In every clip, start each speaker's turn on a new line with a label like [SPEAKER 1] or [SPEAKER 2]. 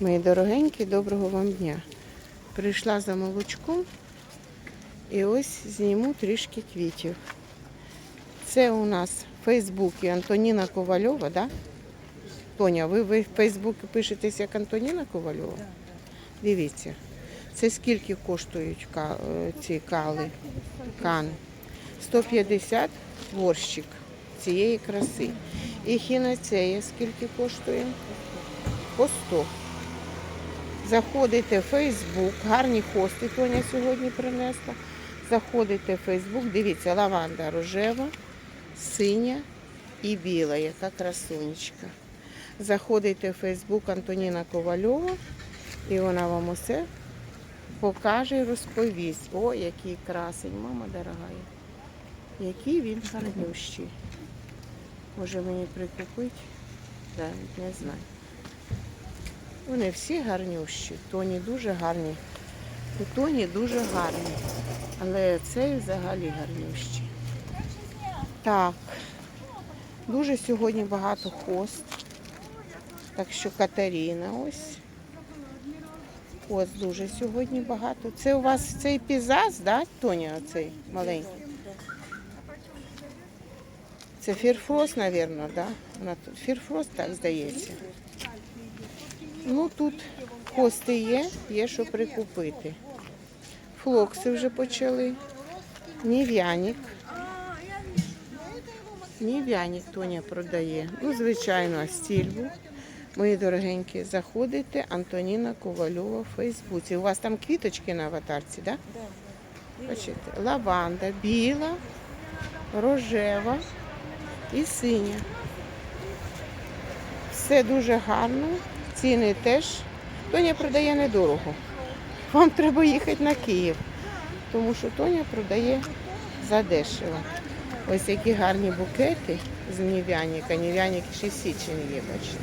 [SPEAKER 1] Мої дорогенькі, доброго вам дня. Прийшла за молочком і ось зніму трішки квітів. Це у нас в Фейсбуці Антоніна Ковальова, да? Тоня, ви, ви в Фейсбуці пишетесь як Антоніна Ковальова? Дивіться, це скільки коштують е, ці кали, кани? 150 горщик цієї краси. І хінацея скільки коштує? По 100. Заходите в Фейсбук, гарні хости Тоня сьогодні принесла. Заходите в Фейсбук, дивіться, лаванда рожева, синя і біла, яка красунечка. Заходите в Фейсбук Антоніна Ковальова, і вона вам усе покаже і розповість. О, який красень, мама дорога. Який він гарнющий. Може мені прикупити? Навіть не знаю. Вони всі гарнющі. Тоні дуже гарні. У Тоні дуже гарні. Але цей взагалі гарнющий. Так. Дуже сьогодні багато хост. Так що Катерина ось. Хост дуже сьогодні багато. Це у вас цей пізаз, да, Тоня, оцей маленький? Це фірфрост, мабуть, да? Фірфрост, так здається. Ну тут хости є, є що прикупити. Флокси вже почали. Нів'яник. Нів'яник Тоня продає. Ну, звичайно, астільбу. Мої дорогенькі, заходите, Антоніна Ковальова в Фейсбуці. У вас там квіточки на аватарці, так? Да? Бачите, лаванда, біла, рожева і синя. Все дуже гарно, ціни теж. Тоня продає недорого. Вам треба їхати на Київ, тому що Тоня продає задешево. Ось які гарні букети з нів'яніка. Нів'яник ще січень є, бачите.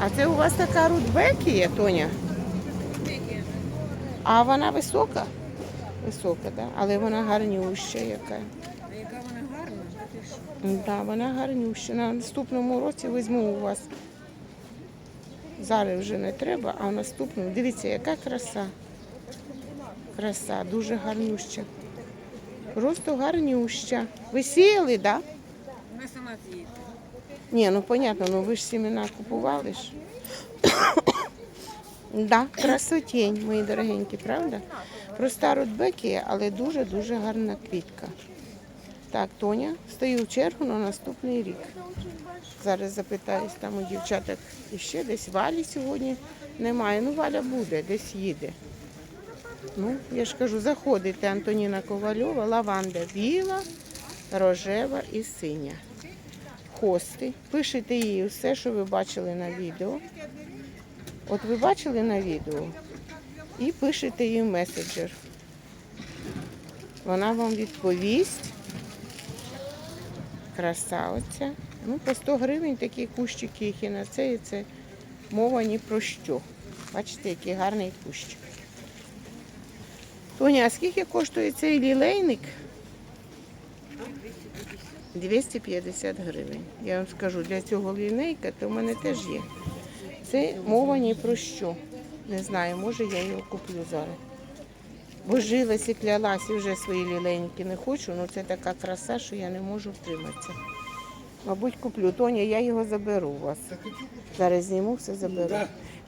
[SPEAKER 1] А це у вас така рудбекія, Тоня? А вона висока? Висока, так? Да? Але вона гарнюща яка.
[SPEAKER 2] А яка вона гарна? Що?
[SPEAKER 1] Да, вона гарнюща. На наступному році візьму у вас. Зараз вже не треба, а в наступному. Дивіться, яка краса. Краса, дуже гарнюща. Просто гарнюща. Ви сіяли, так? Да?
[SPEAKER 2] Вона сама з'їде.
[SPEAKER 1] Ні, ну понятно, ну ви ж сімена купували ж. да, красотень, мої дорогенькі, правда? Проста рудбекія, але дуже-дуже гарна квітка. Так, Тоня, стою в чергу на наступний рік. Зараз запитаюсь там у дівчаток іще десь Валі сьогодні немає. Ну, Валя буде, десь їде. Ну, я ж кажу, заходите Антоніна Ковальова, лаванда біла, рожева і синя хости. Пишете їй все, що ви бачили на відео. От ви бачили на відео і пишете їй меседжер. Вона вам відповість. Краса оця. Ну, по 100 гривень такі кущики їх і на це і це мова ні про що. Бачите, який гарний кущик. Тоня, а скільки коштує цей лілейник? 250 гривень. Я вам скажу, для цього лінейка, то в мене теж є. Це мова ні про що. Не знаю, може я його куплю зараз. Бо жилась і клялась, і вже свої лілейники не хочу, але це така краса, що я не можу втриматися. Мабуть, куплю. Тоня, я його заберу у вас. Зараз зніму, все заберу.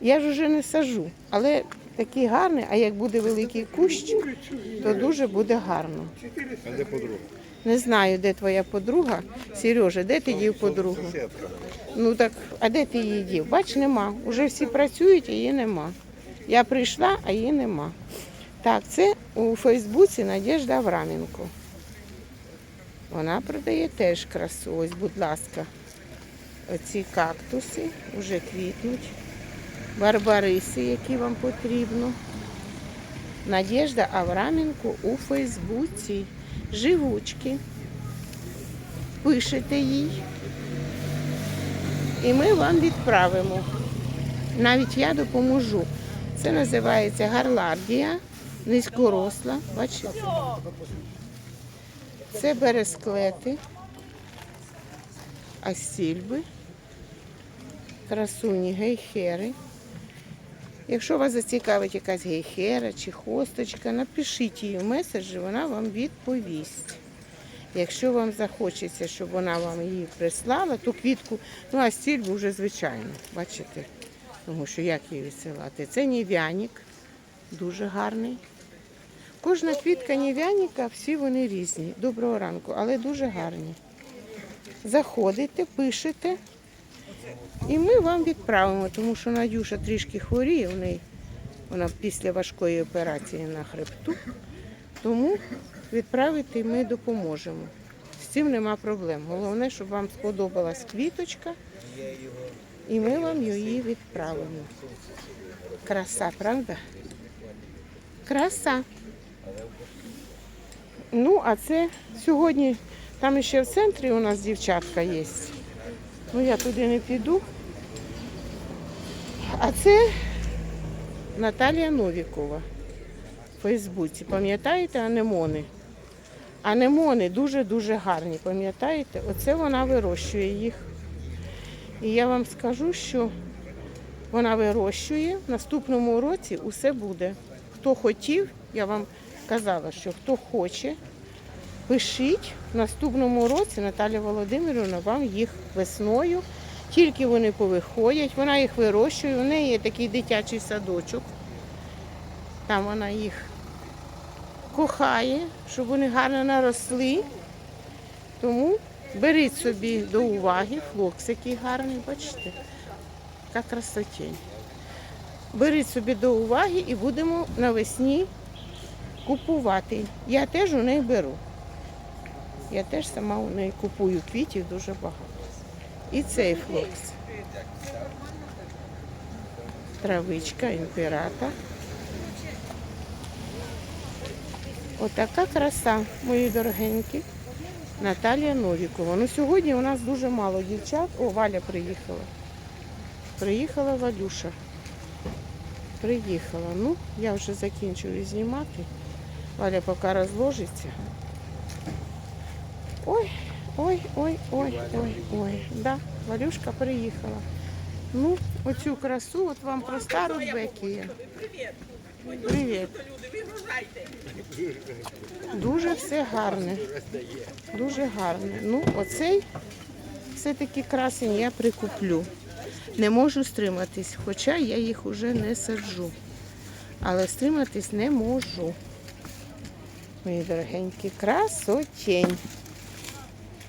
[SPEAKER 1] Я ж вже не сажу, але такий гарний, а як буде великий кущ, то дуже буде гарно.
[SPEAKER 3] А де подруга?
[SPEAKER 1] Не знаю, де твоя подруга. Сережа, де ти дів подругу? Ну так, а де ти її дів? Бач, нема. Уже всі працюють, а її нема. Я прийшла, а її нема. Так, це у Фейсбуці Надежда Авраменко. Вона продає теж красу. Ось, будь ласка, оці кактуси вже квітнуть. Барбариси, які вам потрібно. Надежда Авраменко у Фейсбуці. Живучки. Пишете їй. І ми вам відправимо. Навіть я допоможу. Це називається гарлардія, низькоросла. Бачите? Це бересклети, асільби, красуні гейхери. Якщо вас зацікавить якась гейхера чи хосточка, напишіть її в меседжі, вона вам відповість. Якщо вам захочеться, щоб вона вам її прислала, то квітку, ну а стільбу вже звичайно, бачите, тому що як її відсилати? Це нів'яник, дуже гарний. Кожна квітка нів'яніка, всі вони різні. Доброго ранку, але дуже гарні. Заходите, пишете, і ми вам відправимо, тому що Надюша трішки хворіє, в неї вона після важкої операції на хребту. Тому відправити ми допоможемо. З цим нема проблем. Головне, щоб вам сподобалась квіточка, і ми вам її відправимо. Краса, правда? Краса. Ну, а це сьогодні, там ще в центрі у нас дівчатка є. Ну, я туди не піду. А це Наталія Новікова в Фейсбуці. Пам'ятаєте анемони? Анемони дуже-дуже гарні, пам'ятаєте? Оце вона вирощує їх. І я вам скажу, що вона вирощує. В наступному році усе буде. Хто хотів, я вам казала, що хто хоче, пишіть. В наступному році Наталя Володимирівна вам їх весною. Тільки вони повиходять, вона їх вирощує. У неї є такий дитячий садочок. Там вона їх кохає, щоб вони гарно наросли. Тому беріть собі до уваги, флокс який гарний, бачите, яка красотень. Беріть собі до уваги і будемо навесні купувати. Я теж у неї беру. Я теж сама у неї купую квітів дуже багато. І цей флокс. Травичка імперата. Отака краса, мої дорогенькі. Наталія Новікова. Ну сьогодні у нас дуже мало дівчат. О, Валя приїхала. Приїхала Валюша. Приїхала. Ну, я вже закінчую знімати. Валя поки розложиться. Ой, ой, ой, ой, ой, ой. Да, Валюшка приїхала. Ну, оцю красу, от вам проста Рудбекія. Привіт. Дуже все гарне. Дуже гарне. Ну, оцей все-таки красень я прикуплю. Не можу стриматись, хоча я їх уже не саджу. Але стриматись не можу. Мої дорогенькі, красотень.